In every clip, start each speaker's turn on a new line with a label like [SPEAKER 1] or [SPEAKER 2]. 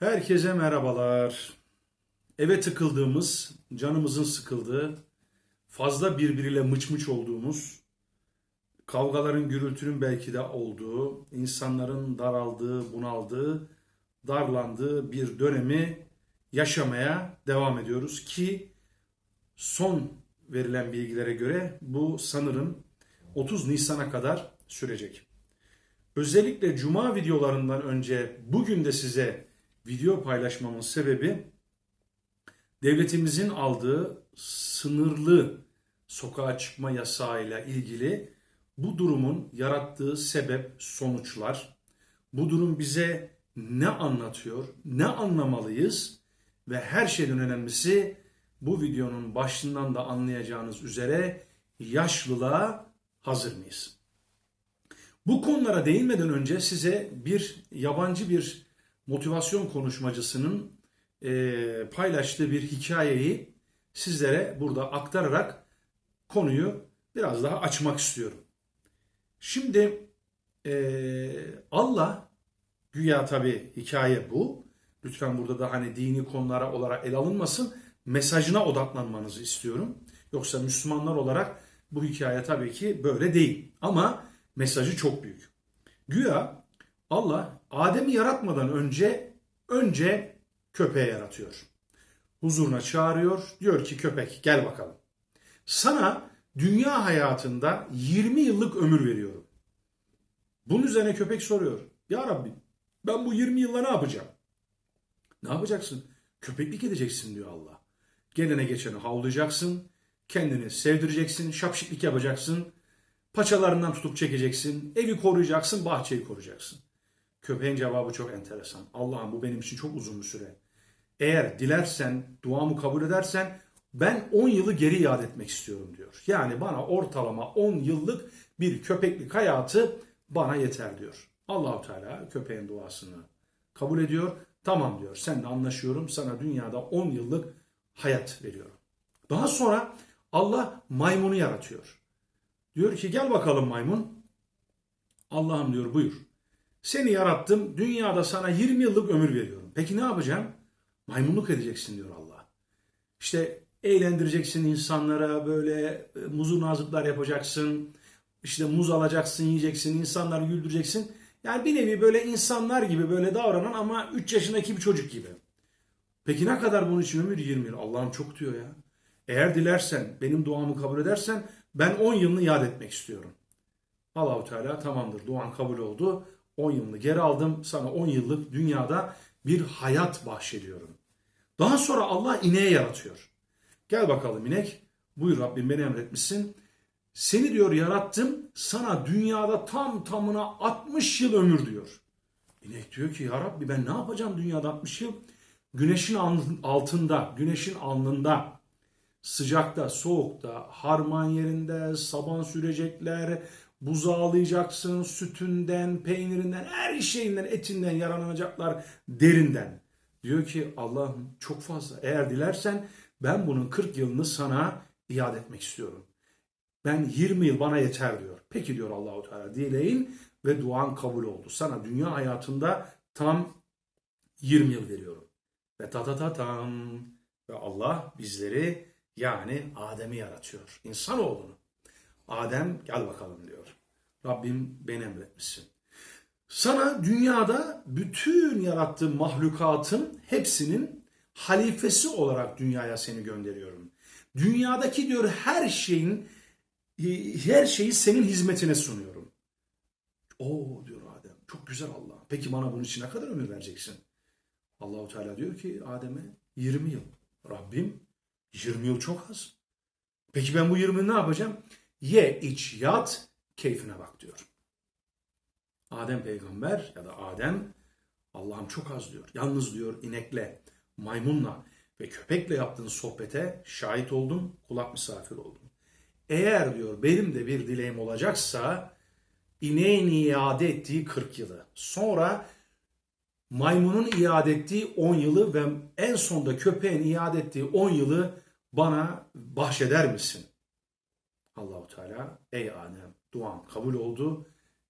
[SPEAKER 1] Herkese merhabalar. Eve tıkıldığımız, canımızın sıkıldığı, fazla birbiriyle mıç mıç olduğumuz, kavgaların, gürültünün belki de olduğu, insanların daraldığı, bunaldığı, darlandığı bir dönemi yaşamaya devam ediyoruz ki son verilen bilgilere göre bu sanırım 30 Nisan'a kadar sürecek. Özellikle cuma videolarından önce bugün de size video paylaşmamın sebebi devletimizin aldığı sınırlı sokağa çıkma yasağıyla ilgili bu durumun yarattığı sebep, sonuçlar, bu durum bize ne anlatıyor, ne anlamalıyız ve her şeyden önemlisi bu videonun başından da anlayacağınız üzere yaşlılığa hazır mıyız? Bu konulara değinmeden önce size bir yabancı bir motivasyon konuşmacısının e, paylaştığı bir hikayeyi sizlere burada aktararak konuyu biraz daha açmak istiyorum. Şimdi e, Allah güya tabi hikaye bu. Lütfen burada da hani dini konulara olarak ele alınmasın. Mesajına odaklanmanızı istiyorum. Yoksa Müslümanlar olarak bu hikaye tabii ki böyle değil. Ama mesajı çok büyük. Güya Allah Adem'i yaratmadan önce önce köpeği yaratıyor. Huzuruna çağırıyor. Diyor ki köpek gel bakalım. Sana dünya hayatında 20 yıllık ömür veriyorum. Bunun üzerine köpek soruyor. Ya Rabbi ben bu 20 yılla ne yapacağım? Ne yapacaksın? Köpeklik edeceksin diyor Allah. Gelene geçene havlayacaksın. Kendini sevdireceksin. Şapşiklik yapacaksın. Paçalarından tutup çekeceksin. Evi koruyacaksın. Bahçeyi koruyacaksın. Köpeğin cevabı çok enteresan. Allah'ım bu benim için çok uzun bir süre. Eğer dilersen, duamı kabul edersen ben 10 yılı geri iade etmek istiyorum diyor. Yani bana ortalama 10 yıllık bir köpeklik hayatı bana yeter diyor. Allahu Teala köpeğin duasını kabul ediyor. Tamam diyor. Seninle anlaşıyorum. Sana dünyada 10 yıllık hayat veriyorum. Daha sonra Allah maymunu yaratıyor. Diyor ki gel bakalım maymun. Allah'ım diyor buyur. Seni yarattım. Dünyada sana 20 yıllık ömür veriyorum. Peki ne yapacağım? Maymunluk edeceksin diyor Allah. İşte eğlendireceksin insanlara böyle e, muzur nazıklar yapacaksın. İşte muz alacaksın, yiyeceksin, insanları güldüreceksin. Yani bir nevi böyle insanlar gibi böyle davranan ama 3 yaşındaki bir çocuk gibi. Peki ne kadar bunun için ömür? 20 yıl. Allah'ım çok diyor ya. Eğer dilersen, benim duamı kabul edersen ben 10 yılını yad etmek istiyorum. Allahu Teala tamamdır duan kabul oldu. 10 yılını geri aldım. Sana 10 yıllık dünyada bir hayat bahşediyorum. Daha sonra Allah ineği yaratıyor. Gel bakalım inek. Buyur Rabbim beni emretmişsin. Seni diyor yarattım. Sana dünyada tam tamına 60 yıl ömür diyor. İnek diyor ki ya Rabbi ben ne yapacağım dünyada 60 yıl? Güneşin altında, güneşin alnında, sıcakta, soğukta, harman yerinde, saban sürecekler, buzağlayacaksın, sütünden, peynirinden, her şeyinden, etinden yararlanacaklar derinden. Diyor ki Allah'ım çok fazla. Eğer dilersen ben bunun 40 yılını sana iade etmek istiyorum. Ben 20 yıl bana yeter diyor. Peki diyor Allahu Teala dileyin ve duan kabul oldu. Sana dünya hayatında tam 20 yıl veriyorum. Ve ta ta ta tam ve Allah bizleri yani Adem'i yaratıyor. İnsanoğlunu. Adem gel bakalım diyor. Rabbim beni emretmişsin. Sana dünyada bütün yarattığım mahlukatın hepsinin halifesi olarak dünyaya seni gönderiyorum. Dünyadaki diyor her şeyin her şeyi senin hizmetine sunuyorum. Oo diyor Adem. Çok güzel Allah. Peki bana bunun için ne kadar ömür vereceksin? Allahu Teala diyor ki Adem'e 20 yıl. Rabbim 20 yıl çok az. Peki ben bu 20 yıl ne yapacağım? Ye, iç, yat, keyfine bak diyor. Adem peygamber ya da Adem Allah'ım çok az diyor. Yalnız diyor inekle, maymunla ve köpekle yaptığın sohbete şahit oldum, kulak misafir oldum. Eğer diyor benim de bir dileğim olacaksa ineğin iade ettiği 40 yılı, sonra maymunun iade ettiği 10 yılı ve en sonda köpeğin iade ettiği 10 yılı bana bahşeder misin? Allahu Teala ey Adem duam kabul oldu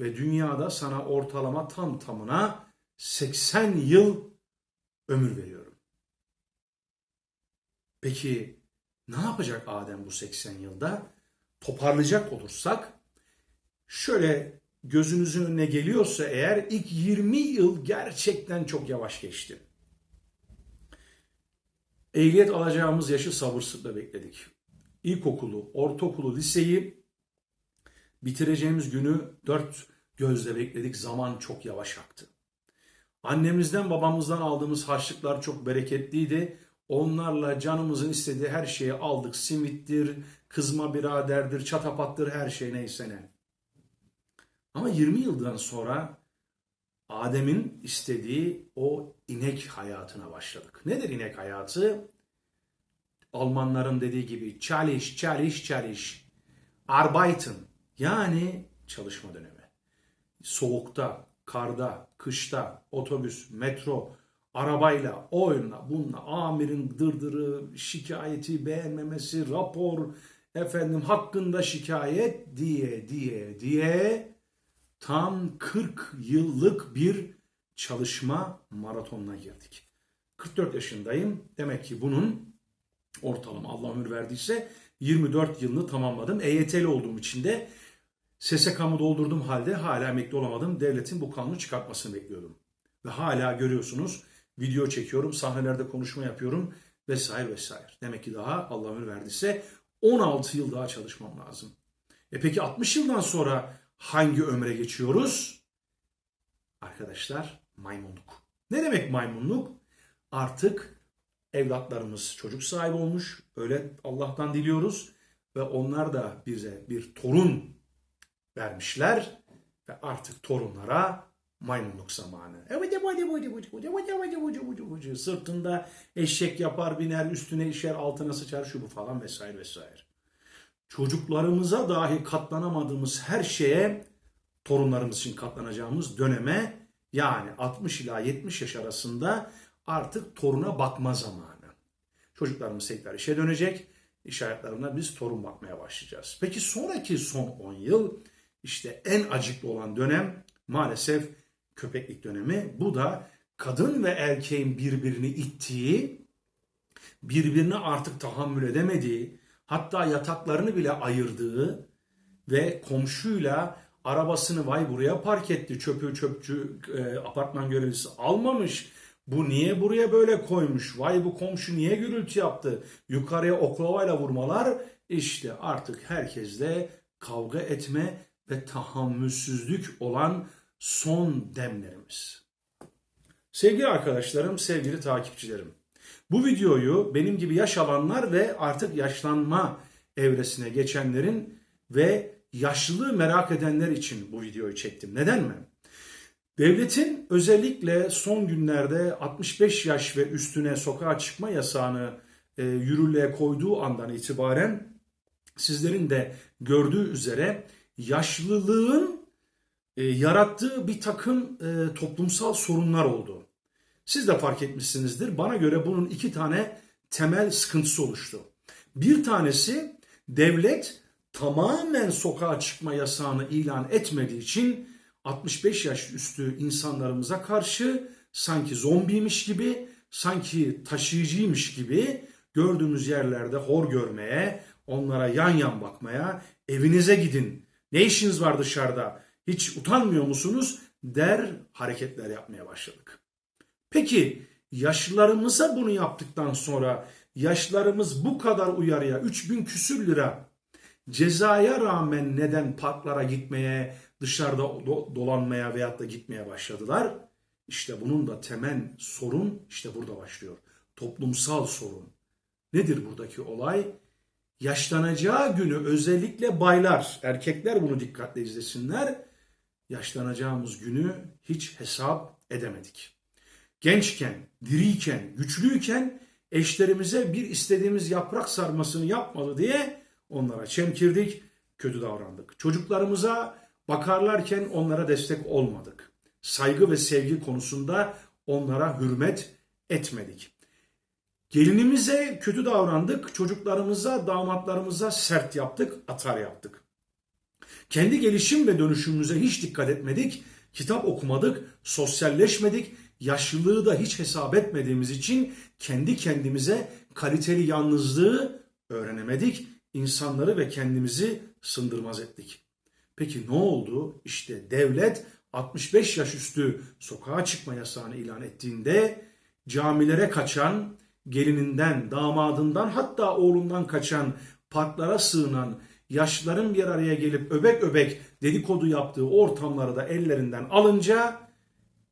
[SPEAKER 1] ve dünyada sana ortalama tam tamına 80 yıl ömür veriyorum. Peki ne yapacak Adem bu 80 yılda? Toparlayacak olursak şöyle gözünüzün önüne geliyorsa eğer ilk 20 yıl gerçekten çok yavaş geçti. Ehliyet alacağımız yaşı sabırsızlıkla bekledik. İlkokulu, ortaokulu, liseyi bitireceğimiz günü dört gözle bekledik. Zaman çok yavaş aktı. Annemizden babamızdan aldığımız harçlıklar çok bereketliydi. Onlarla canımızın istediği her şeyi aldık. Simittir, kızma biraderdir, çatapattır her şey neyse ne. Ama 20 yıldan sonra Adem'in istediği o inek hayatına başladık. Nedir inek hayatı? Almanların dediği gibi çalış, çalış, çalış. Arbeiten yani çalışma dönemi. Soğukta, karda, kışta, otobüs, metro, arabayla, oyunla, bununla, amirin dırdırı, şikayeti, beğenmemesi, rapor, efendim hakkında şikayet diye diye diye tam 40 yıllık bir çalışma maratonuna girdik. 44 yaşındayım. Demek ki bunun ortalama Allah ömür verdiyse 24 yılını tamamladım. EYT'li olduğum için de SSK'mı doldurduğum halde hala emekli olamadım. Devletin bu kanunu çıkartmasını bekliyordum. Ve hala görüyorsunuz video çekiyorum, sahnelerde konuşma yapıyorum vesaire vesaire. Demek ki daha Allah ömür verdiyse 16 yıl daha çalışmam lazım. E peki 60 yıldan sonra hangi ömre geçiyoruz? Arkadaşlar maymunluk. Ne demek maymunluk? Artık evlatlarımız çocuk sahibi olmuş. Öyle Allah'tan diliyoruz. Ve onlar da bize bir torun vermişler. Ve artık torunlara maymunluk zamanı. Sırtında eşek yapar biner üstüne işer altına sıçar şu bu falan vesaire vesaire. Çocuklarımıza dahi katlanamadığımız her şeye torunlarımız için katlanacağımız döneme yani 60 ila 70 yaş arasında artık toruna bakma zamanı. Çocuklarımız tekrar işe dönecek. İş hayatlarına biz torun bakmaya başlayacağız. Peki sonraki son 10 yıl işte en acıklı olan dönem maalesef köpeklik dönemi. Bu da kadın ve erkeğin birbirini ittiği, birbirine artık tahammül edemediği, hatta yataklarını bile ayırdığı ve komşuyla arabasını vay buraya park etti çöpü çöpçü e, apartman görevlisi almamış. Bu niye buraya böyle koymuş? Vay bu komşu niye gürültü yaptı? Yukarıya oklavayla vurmalar işte artık herkesle kavga etme ve tahammülsüzlük olan son demlerimiz. Sevgili arkadaşlarım, sevgili takipçilerim. Bu videoyu benim gibi yaş alanlar ve artık yaşlanma evresine geçenlerin ve yaşlılığı merak edenler için bu videoyu çektim. Neden mi? Devletin özellikle son günlerde 65 yaş ve üstüne sokağa çıkma yasağını e, yürürlüğe koyduğu andan itibaren sizlerin de gördüğü üzere yaşlılığın e, yarattığı bir takım e, toplumsal sorunlar oldu. Siz de fark etmişsinizdir. Bana göre bunun iki tane temel sıkıntısı oluştu. Bir tanesi devlet tamamen sokağa çıkma yasağını ilan etmediği için 65 yaş üstü insanlarımıza karşı sanki zombiymiş gibi, sanki taşıyıcıymış gibi gördüğümüz yerlerde hor görmeye, onlara yan yan bakmaya, evinize gidin, ne işiniz var dışarıda, hiç utanmıyor musunuz der hareketler yapmaya başladık. Peki yaşlılarımıza bunu yaptıktan sonra yaşlarımız bu kadar uyarıya 3000 küsür lira cezaya rağmen neden parklara gitmeye, dışarıda do- dolanmaya veyahut da gitmeye başladılar? İşte bunun da temel sorun işte burada başlıyor. Toplumsal sorun. Nedir buradaki olay? Yaşlanacağı günü özellikle baylar, erkekler bunu dikkatle izlesinler. Yaşlanacağımız günü hiç hesap edemedik. Gençken, diriyken, güçlüyken eşlerimize bir istediğimiz yaprak sarmasını yapmalı diye onlara çemkirdik, kötü davrandık. Çocuklarımıza bakarlarken onlara destek olmadık. Saygı ve sevgi konusunda onlara hürmet etmedik. Gelinimize kötü davrandık, çocuklarımıza, damatlarımıza sert yaptık, atar yaptık. Kendi gelişim ve dönüşümümüze hiç dikkat etmedik, kitap okumadık, sosyalleşmedik, yaşlılığı da hiç hesap etmediğimiz için kendi kendimize kaliteli yalnızlığı öğrenemedik. İnsanları ve kendimizi sındırmaz ettik. Peki ne oldu? İşte devlet 65 yaş üstü sokağa çıkma yasağını ilan ettiğinde camilere kaçan, gelininden, damadından hatta oğlundan kaçan, parklara sığınan, yaşlıların bir araya gelip öbek öbek dedikodu yaptığı ortamları da ellerinden alınca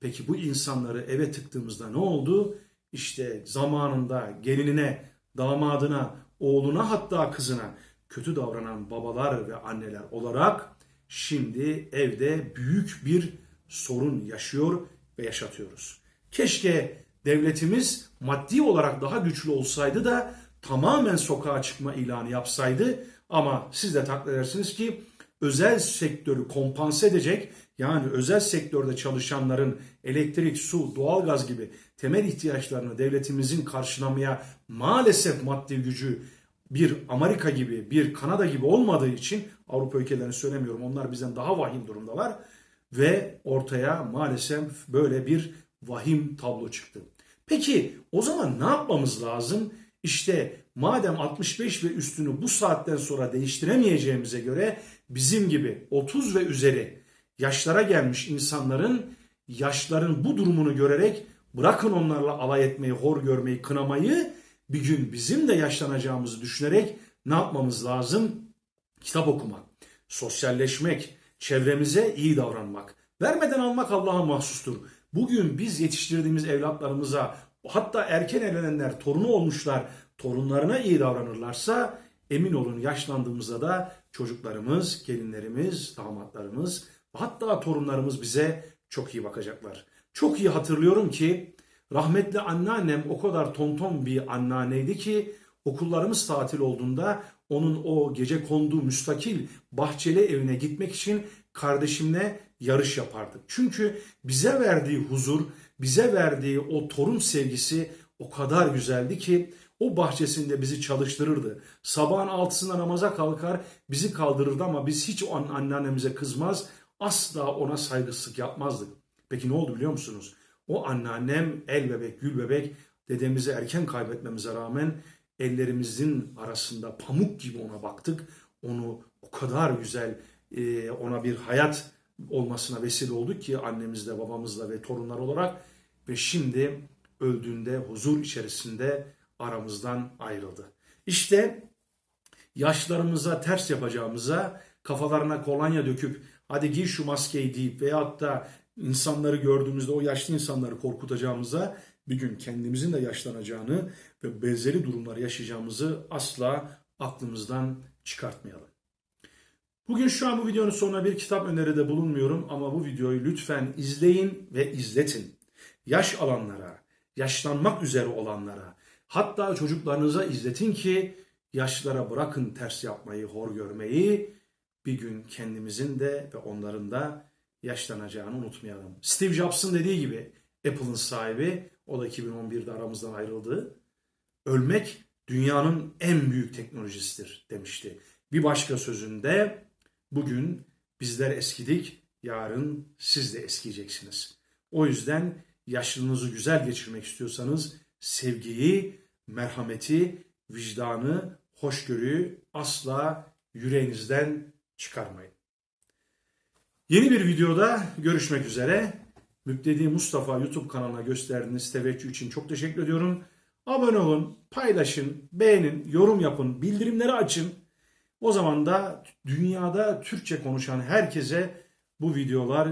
[SPEAKER 1] peki bu insanları eve tıktığımızda ne oldu? İşte zamanında gelinine, damadına, oğluna hatta kızına kötü davranan babalar ve anneler olarak şimdi evde büyük bir sorun yaşıyor ve yaşatıyoruz. Keşke devletimiz maddi olarak daha güçlü olsaydı da tamamen sokağa çıkma ilanı yapsaydı ama siz de takdir edersiniz ki özel sektörü kompanse edecek yani özel sektörde çalışanların elektrik, su, doğalgaz gibi temel ihtiyaçlarını devletimizin karşılamaya maalesef maddi gücü bir Amerika gibi, bir Kanada gibi olmadığı için Avrupa ülkelerini söylemiyorum. Onlar bizden daha vahim durumdalar ve ortaya maalesef böyle bir vahim tablo çıktı. Peki o zaman ne yapmamız lazım? İşte madem 65 ve üstünü bu saatten sonra değiştiremeyeceğimize göre bizim gibi 30 ve üzeri yaşlara gelmiş insanların yaşların bu durumunu görerek bırakın onlarla alay etmeyi, hor görmeyi, kınamayı bir gün bizim de yaşlanacağımızı düşünerek ne yapmamız lazım? Kitap okumak, sosyalleşmek, çevremize iyi davranmak. Vermeden almak Allah'a mahsustur. Bugün biz yetiştirdiğimiz evlatlarımıza hatta erken evlenenler torunu olmuşlar torunlarına iyi davranırlarsa emin olun yaşlandığımızda da çocuklarımız, gelinlerimiz, damatlarımız hatta torunlarımız bize çok iyi bakacaklar. Çok iyi hatırlıyorum ki rahmetli anneannem o kadar tonton bir anneanneydi ki okullarımız tatil olduğunda onun o gece konduğu müstakil bahçeli evine gitmek için kardeşimle yarış yapardık. Çünkü bize verdiği huzur, bize verdiği o torun sevgisi o kadar güzeldi ki o bahçesinde bizi çalıştırırdı. Sabahın altısında namaza kalkar bizi kaldırırdı ama biz hiç o an anneannemize kızmaz asla ona saygısızlık yapmazdık. Peki ne oldu biliyor musunuz? O anneannem el bebek gül bebek dedemizi erken kaybetmemize rağmen ellerimizin arasında pamuk gibi ona baktık. Onu o kadar güzel e, ona bir hayat olmasına vesile olduk ki annemizle babamızla ve torunlar olarak ve şimdi öldüğünde huzur içerisinde aramızdan ayrıldı. İşte yaşlarımıza ters yapacağımıza kafalarına kolonya döküp hadi giy şu maskeyi deyip veyahut da insanları gördüğümüzde o yaşlı insanları korkutacağımıza bir gün kendimizin de yaşlanacağını ve benzeri durumları yaşayacağımızı asla aklımızdan çıkartmayalım. Bugün şu an bu videonun sonuna bir kitap öneride bulunmuyorum ama bu videoyu lütfen izleyin ve izletin. Yaş alanlara, yaşlanmak üzere olanlara, hatta çocuklarınıza izletin ki yaşlılara bırakın ters yapmayı, hor görmeyi, bir gün kendimizin de ve onların da yaşlanacağını unutmayalım. Steve Jobs'ın dediği gibi Apple'ın sahibi, o da 2011'de aramızdan ayrıldı. Ölmek dünyanın en büyük teknolojisidir demişti. Bir başka sözünde bugün bizler eskidik, yarın siz de eskiyeceksiniz. O yüzden yaşlılığınızı güzel geçirmek istiyorsanız sevgiyi, merhameti, vicdanı, hoşgörüyü asla yüreğinizden çıkarmayın. Yeni bir videoda görüşmek üzere. Müptedi Mustafa YouTube kanalına gösterdiğiniz teveccüh için çok teşekkür ediyorum. Abone olun, paylaşın, beğenin, yorum yapın, bildirimleri açın. O zaman da dünyada Türkçe konuşan herkese bu videolar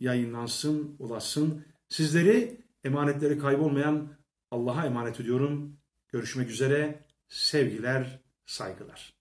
[SPEAKER 1] yayınlansın, ulaşsın. Sizleri emanetleri kaybolmayan Allah'a emanet ediyorum. Görüşmek üzere. Sevgiler, saygılar.